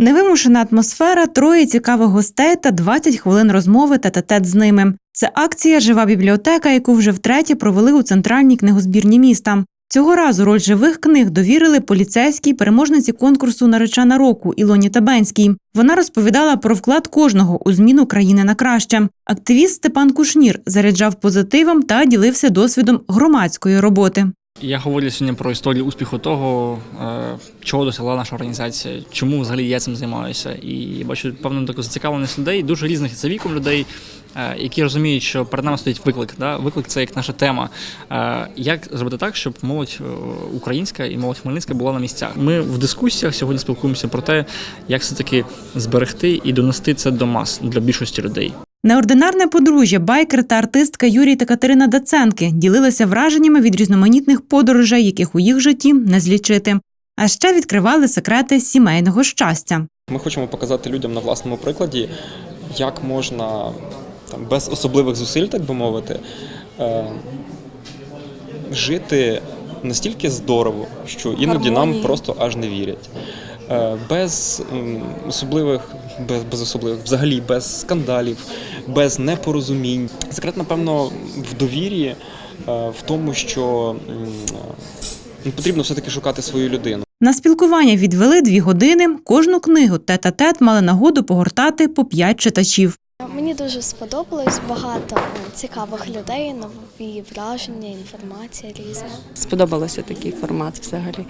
Невимушена атмосфера, троє цікавих гостей та 20 хвилин розмови тет-а-тет з ними. Це акція Жива бібліотека, яку вже втретє провели у центральній книгозбірні міста. Цього разу роль живих книг довірили поліцейській переможниці конкурсу Наречена року Ілоні Табенській. Вона розповідала про вклад кожного у зміну країни на краще. Активіст Степан Кушнір заряджав позитивом та ділився досвідом громадської роботи. Я говорю сьогодні про історію успіху того, е, чого досягла наша організація, чому взагалі я цим займаюся. І я бачу певну таку зацікавленість людей, дуже різних за віком людей, е, які розуміють, що перед нами стоїть виклик. Да? Виклик це як наша тема. Е, Як зробити так, щоб молодь українська і молодь хмельницька була на місцях? Ми в дискусіях сьогодні спілкуємося про те, як все таки зберегти і донести це до мас для більшості людей. Неординарне подружжя, байкер та артистка Юрій та Катерина Даценки ділилися враженнями від різноманітних подорожей, яких у їх житті не злічити. А ще відкривали секрети сімейного щастя. Ми хочемо показати людям на власному прикладі, як можна там, без особливих зусиль, так би мовити, е, жити настільки здорово, що іноді нам просто аж не вірять. Е, Без особливих, без, без особливих, взагалі без скандалів, без непорозумінь. Секрет, напевно, в довірі, е, в тому, що потрібно все-таки шукати свою людину. На спілкування відвели дві години. Кожну книгу тет-а-тет мали нагоду погортати по п'ять читачів. Мені дуже сподобалось багато е, цікавих людей, нові враження, інформація різна. Сподобалося такий формат взагалі.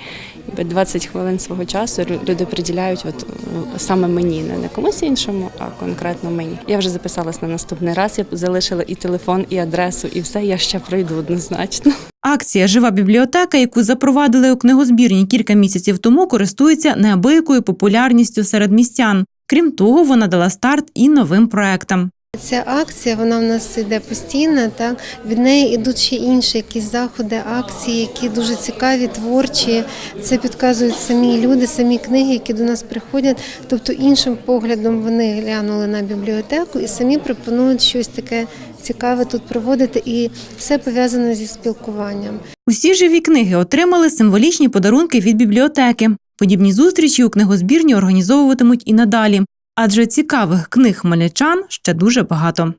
20 хвилин свого часу люди приділяють от, е, саме мені, не не комусь іншому, а конкретно мені. Я вже записалась на наступний раз, я залишила і телефон, і адресу, і все. Я ще пройду однозначно. Акція Жива бібліотека, яку запровадили у книгозбірні кілька місяців тому, користується неабиякою популярністю серед містян. Крім того, вона дала старт і новим проектам. Ця акція вона в нас йде постійно. Так від неї йдуть ще інші якісь заходи, акції, які дуже цікаві, творчі. Це підказують самі люди, самі книги, які до нас приходять. Тобто іншим поглядом вони глянули на бібліотеку і самі пропонують щось таке цікаве тут проводити. І все пов'язане зі спілкуванням. Усі живі книги отримали символічні подарунки від бібліотеки. Подібні зустрічі у книгозбірні організовуватимуть і надалі, адже цікавих книг хмельничан ще дуже багато.